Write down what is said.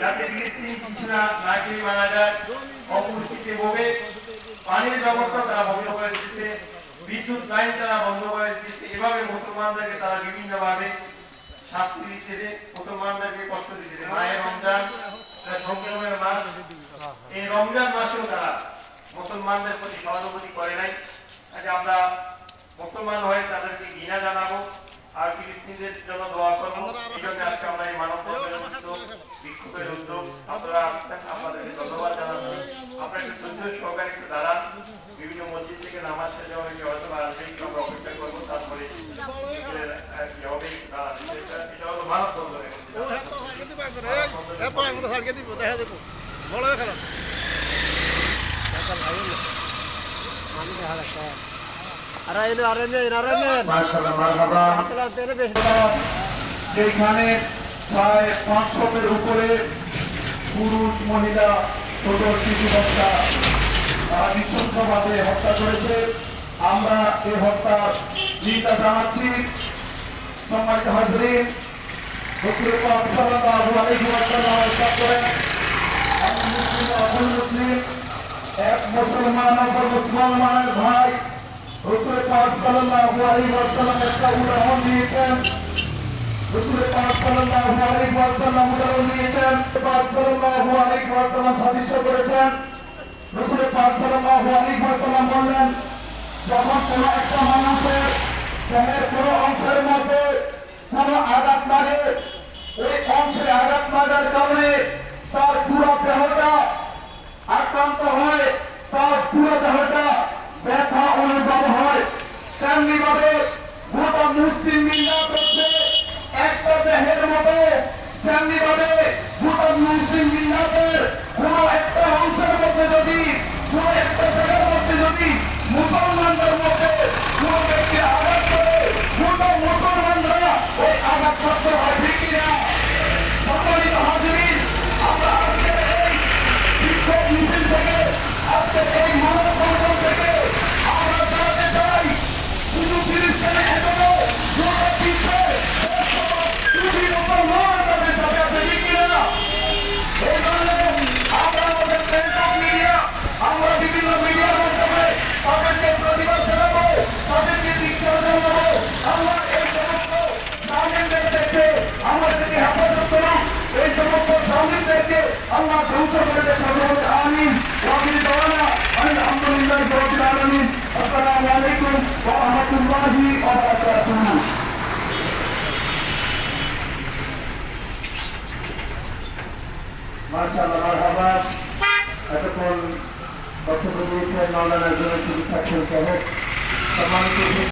যাতে ফিলিস্তিনি শিশুরা না মারা যায়, অপুষ্টিতে ভোগে, পানির ব্যবস্থা তারা বন্ধ করে দিচ্ছে, বিদ্যুৎ লাইন তারা বন্ধ করে দিচ্ছে। এভাবে মুসলমানদেরকে তারা বিভিন্নভাবে শাস্তি দিচ্ছে মুসলমানদেরকে কষ্ট দিচ্ছে মায়ের রমজান, এটা মাস। এই রমজান মাসেও তারা মুসলমানদের প্রতি সহানুভূতি করে নাই। আজ আমরা মুসলমান হয়ে তাদেরকে ঘৃণা জানাব। আর ফিলিস্তিনদের জন্য দোয়া করব। এই জন্য আজকে আমরা এই মানব বিক্ষোভের উদ্যোগ আপনারা আসছেন আপনাদেরকে ধন্যবাদ জানাব আপনারা একটু ধৈর্য সহকারে একটু দাঁড়ান। বিভিন্ন মসজিদ থেকে নামাজ শেষে হবে হয়তো বা আসবে একটু আমরা অপেক্ষা করব। তারপরে হবে এটা- হলো মানব বন্ধনের দেখা দেবো। বড় খেলা এনে আরে নে আরে নে মাশাআল্লাহ। মারহাবা হাতলা তেরে বেশ যেখানে প্রায় পাঁচশোর উপরে পুরুষ মহিলা ছোট শিশু বাচ্চা তারা নৃশংসভাবে হত্যা করেছে। আমরা এই হত্যার চিন্তা জানাচ্ছি। সম্মানিত হাজরিন এক মুসলমান অপর মুসলমানের ভাই হুজুর পাক সাল্লাল্লাহু আলাইহি ওয়াসাল্লাম একটা উদাহরণ দিয়েছেন। রসুল পাক সাল্লাল্লাহু আলাইহি ওয়াসাল্লাম উদাহরণ দিয়েছেন। পাক সাল্লাল্লাহু আলাইহি ওয়াসাল্লাম সাদৃশ্য করেছেন। রসুল পাক সাল্লাল্লাহু আলাইহি ওয়াসাল্লাম বললেন, যখন কোন একটা মানুষের দেহের কোন অংশের মধ্যে কোন আঘাত লাগে, ওই অংশে আঘাত লাগার কারণে তার পুরো দেহটা আক্রান্ত হয়। জালিমদেরকে আল্লাহ ধ্বংস করে দেয় সর্বত আমিন। ওয়াকিল দাওয়ানা, আলহামদুলিল্লাহ রাব্বিল আলামিন। আসসালামু আলাইকুম ওয়া রাহমাতুল্লাহি ওয়া বারাকাতুহু। মাশাআল্লাহ, মারহাবা। এতক্ষণ বক্তব্য দিয়েছেন মাওলানা জুনাইদ সাহেব। সম্মানিত